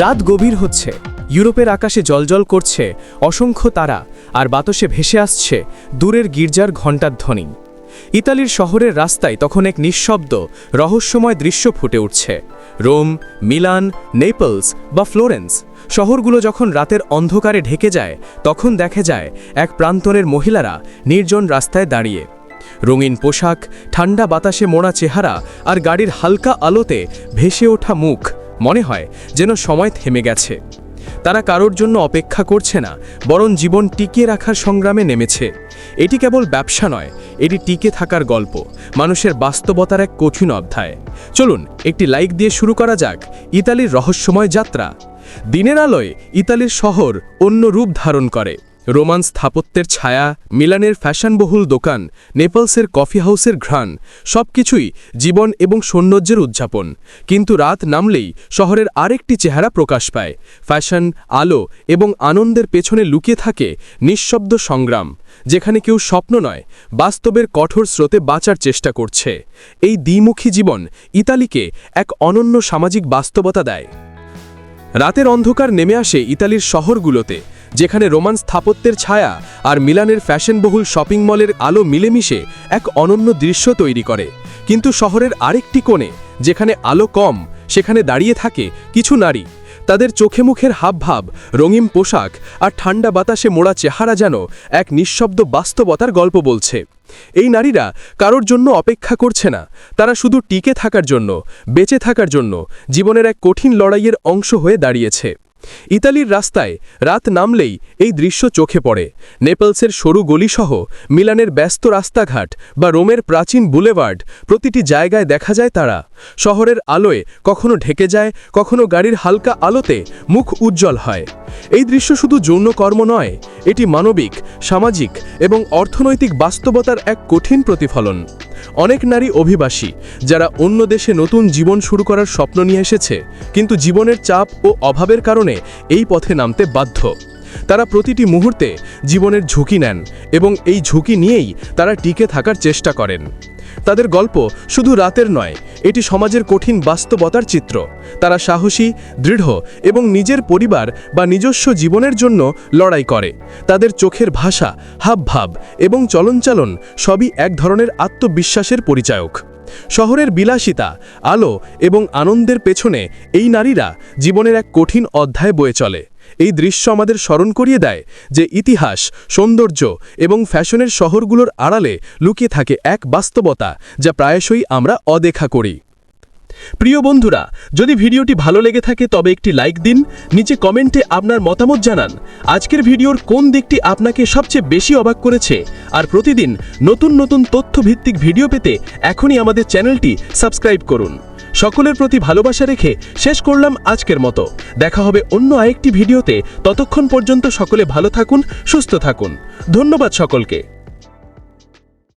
রাত গভীর হচ্ছে। ইউরোপের আকাশে জলজল করছে, অসংখ্য তারা, আর বাতাসে ভেসে আসছে দূরের গির্জার ঘণ্টার ধ্বনি। ইতালির শহরের রাস্তায় তখন এক নিঃশব্দ, রহস্যময় দৃশ্য ফুটে উঠছে। রোম, মিলান, নেপলস বা ফ্লোরেন্স শহরগুলো যখন রাতের অন্ধকারে ঢেকে যায়, তখন দেখা যায় এক প্রান্তরের মহিলারা নির্জন রাস্তায় দাঁড়িয়ে। রঙিন পোশাক, ঠান্ডা বাতাসে মোড়া চেহারা আর গাড়ির হালকা আলোতে ভেসে ওঠা মুখ মনে হয় যেন সময় থেমে গেছে। তারা কারোর জন্য অপেক্ষা করছে না, বরং জীবন টিকিয়ে রাখার সংগ্রামে নেমেছে। এটি কেবল ব্যবসা নয়, এটি টিকে থাকার গল্প, মানুষের বাস্তবতার এক কঠিন অধ্যায়। চলুন, একটি লাইক দিয়ে শুরু করা যাক ইতালির রহস্যময় যাত্রা। দিনের আলোয় ইতালির শহর অন্য রূপ ধারণ করে। রোমান স্থাপত্যের ছায়া, মিলানের ফ্যাশনবহুল দোকান, নেপলসের কফি হাউসের ঘ্রাণ, সবকিছুই জীবন এবং সৌন্দর্যের উদযাপন। কিন্তু রাত নামলেই শহরের আরেকটি চেহারা প্রকাশ পায়। ফ্যাশন, আলো এবং আনন্দের পেছনে লুকিয়ে থাকে নিঃশব্দ সংগ্রাম, যেখানে কেউ স্বপ্ন নয়, বাস্তবের কঠোর স্রোতে বাঁচার চেষ্টা করছে। এই দ্বিমুখী জীবন ইতালিকে এক অনন্য সামাজিক বাস্তবতা দেয়। রাতের অন্ধকার নেমে আসে ইতালির শহরগুলোতে যেখানে রোমান স্থাপত্যের ছায়া আর মিলানের ফ্যাশনবহুল শপিং মলের আলো মিলেমিশে এক অনন্য দৃশ্য তৈরি করে। কিন্তু শহরের আরেকটি কোণে, যেখানে আলো কম, সেখানে দাঁড়িয়ে থাকে কিছু নারী। তাদের চোখে মুখের হাবভাব, রঙিন পোশাক আর ঠান্ডা বাতাসে মোড়া চেহারা যেন এক নিঃশব্দ বাস্তবতার গল্প বলছে। এই নারীরা কারোর জন্য অপেক্ষা করছে না। তারা শুধু টিকে থাকার জন্য, বেঁচে থাকার জন্য, জীবনের এক কঠিন লড়াইয়ের অংশ হয়ে দাঁড়িয়েছে। ইতালির রাস্তায় রাত নামলেই এই দৃশ্য চোখে পড়ে। নেপলসের সরু গলিসহ মিলানের ব্যস্ত রাস্তাঘাট বা রোমের প্রাচীন বুলেভার্ড প্রতিটি জায়গায় দেখা যায় তারা। শহরের আলোয় কখনো ঢেকে যায়, কখনো গাড়ির হালকা আলোতে মুখ উজ্জ্বল হয়। এই দৃশ্য শুধু যৌন কর্ম নয়, এটি মানবিক, সামাজিক এবং অর্থনৈতিক বাস্তবতার এক কঠিন প্রতিফলন। অনেক নারী অভিবাসী, যারা অন্য দেশে নতুন জীবন শুরু করার স্বপ্ন নিয়ে এসেছে, কিন্তু জীবনের চাপ ও অভাবের কারণে এই পথে নামতে বাধ্য। তারা প্রতিটি মুহূর্তে জীবনের ঝুঁকি নেন এবং এই ঝুঁকি নিয়েই তারা টিকে থাকার চেষ্টা করেন। তাদের গল্প শুধু রাতের নয়, এটি সমাজের কঠিন বাস্তবতার চিত্র। তারা সাহসী, দৃঢ় এবং নিজের পরিবার বা নিজস্ব জীবনের জন্য লড়াই করে। তাদের চোখের ভাষা, হাবভাব এবং চলনচালন সবই এক ধরনের আত্মবিশ্বাসের পরিচায়ক। শহরের বিলাসিতা, আলো এবং আনন্দের পেছনে এই নারীরা জীবনের এক কঠিন অধ্যায় বয়ে চলে। এই দৃশ্য আমাদের স্মরণ করিয়ে দেয় যে ইতিহাস, সৌন্দর্য এবং ফ্যাশনের শহরগুলোর আড়ালে লুকিয়ে থাকে এক বাস্তবতা যা প্রায়শই আমরা অদেখা করি। প্রিয় বন্ধুরা, যদি ভিডিওটি ভালো লেগে থাকে তবে একটি লাইক দিন, নিচে কমেন্টে আপনার মতামত জানান। আজকের ভিডিওর কোন দিকটি আপনাকে সবচেয়ে বেশি অবাক করেছে? আর প্রতিদিন নতুন নতুন তথ্যভিত্তিক ভিডিও পেতে এখনই আমাদের চ্যানেলটি সাবস্ক্রাইব করুন। সকলের প্রতি ভালোবাসা রেখে শেষ করলাম আজকের মতো। দেখা হবে অন্য আরেকটি ভিডিওতে। ততক্ষণ পর্যন্ত সকলে ভালো থাকুন, সুস্থ থাকুন। ধন্যবাদ সকলকে।